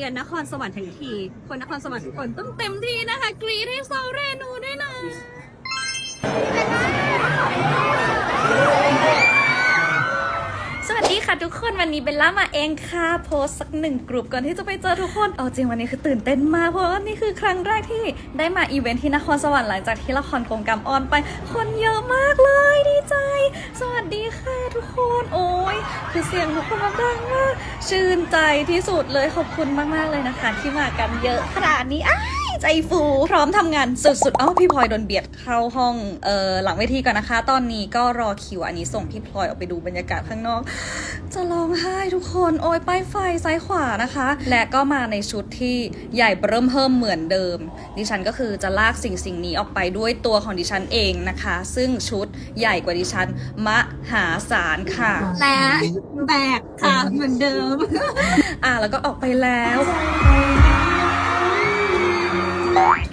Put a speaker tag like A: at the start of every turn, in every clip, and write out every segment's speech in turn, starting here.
A: ยือนนครสวรรค์ทั้งที คนนครสวรรค์ทุกคนต้องเต็มที่นะคะ กรีดให้โซเรนูด้วยนะ
B: สวัสดีค่ะทุกคนวันนี้เบลล่ามาเองค่ะโพสสักหนึ่งกลุ่มก่อนที่จะไปเจอทุกคนเอาจริงวันนี้คือตื่นเต้นมากเพราะว่านี่คือครั้งแรกที่ได้มาอีเวนท์ที่นครสวรรค์หลังจากที่ละครกงกรรมออนไป คนเยอะมากเลยดีใจ สวัสดีค่ะทุกคนโอ้ คือเสียงทุกคนมันดังมากชื่นใจที่สุดเลยขอบคุณมากๆเลยนะคะ ที่มากันเยอะขนาดนี้อ้าใจฟูพร้อมทำงานสุดๆ เอ้าพี่พลอยโดนเบียดเข้าห้องเออหลังเวทีก่อนนะคะ ตอนนี้ก็รอคิวอันนี้ส่งพี่พลอยออกไปดูบรรยากาศข้างนอก จะร้องไห้ทุกคนโอ้ยป้ายไฟซ้ายขวานะคะ และก็มาในชุดที่ใหญ่เริ่มเพิ่มเหมือนเดิม ดิฉันก็คือจะลากสิ่งสิ่งนี้ออกไปด้วยตัวของดิฉันเองนะคะ ซึ่งชุดใหญ่กว่าดิฉันมหาศาลค่ะ
A: และแบกค่ะเหมือนเดิม
B: อะแล้วก็ออกไปแล้ว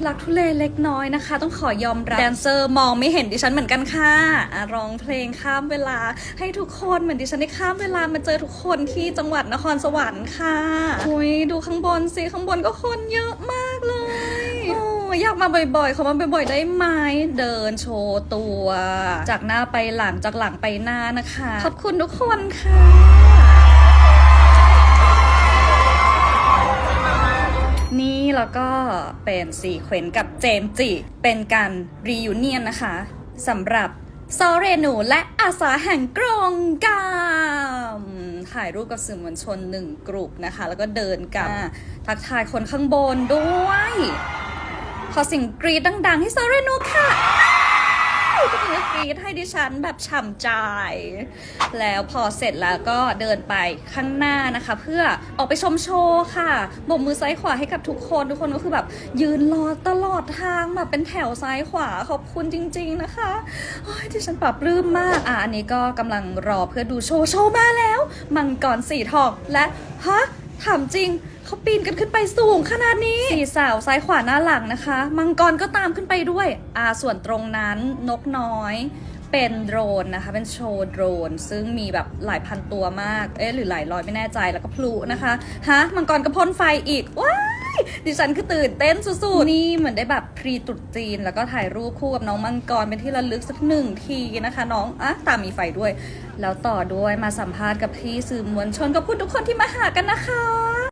B: ลักทุเลเล็กน้อยนะคะ ต้องขอยอมรับแดนเซอร์มองไม่เห็นดิฉันเหมือนกันค่ะร้องเพลงข้ามเวลา ให้ทุกคนเหมือนดิฉันได้ข้ามเวลามาเจอทุกคนที่จังหวัดนครสวรรค์ค่ะอุยดูข้างบนสิข้างบนก็คนเยอะมากเลยโอ้อยากมาบ่อยๆเขามาบ่อยๆ ได้ไหม เดินโชว์ตัว จากหน้าไปหลังจากหลังไปหน้านะคะ ขอบคุณทุกคนค่ะ เป็นซีเควนต์กับเจมส์จิ เป็นการรียูเนียนนะคะสำหรับซอเรนูและอาสาแห่งกรงกามถ่ายรูปกับสื่อมวลชนหนึ่งกลุ่มนะคะ แล้วก็เดินกลับทักทายคนข้างบนด้วย ขอเสิ่งกรีดดัง ๆ ให้ซอเรนูค่ะ ทุกคนก็กรีดให้ดิฉันแบบฉ่ำใจ แล้วพอเสร็จแล้วก็เดินไปข้างหน้านะคะ เพื่อออกไปชมโชว์ค่ะบกมือซ้ายขวาให้กับทุกคนทุกคนก็คือแบบ ยืนรอตลอดทางแบบเป็นแถวซ้ายขวาขอบคุณจริง ๆนะคะโอ้ยที่ฉันปรับปลื้มมากอะอันนี้ก็กำลังรอเพื่อดูโชว์โชว์มาแล้ว มังกรสีทองและฮะ ถามจริงเขาปีนกันขึ้นไปสูงขนาดนี้สี่สาวซ้ายขวาหน้าหลังนะคะ มังกรก็ตามขึ้นไปด้วยอาส่วนตรงนั้นนกน้อยเป็นโดรนนะคะ เป็นโชว์โดรน ซึ่งมีแบบหลายพันตัวมาก เอ๊ะหรือหลายร้อยไม่แน่ใจแล้วก็พลุนะคะฮะมังกรก็พ่นไฟอีกว้า ดิฉันคือตื่นเต้นสุดๆ นี่เหมือนได้แบบพรีตรุษจีน แล้วก็ถ่ายรูปคู่กับน้องมังกรเป็นที่ระลึกสักหนึ่งทีนะคะ น้องอะตามมีไฟด้วย แล้วต่อด้วยมาสัมภาษณ์กับพี่สื่อมวลชนกับคุณทุกคนที่มาหากันนะคะ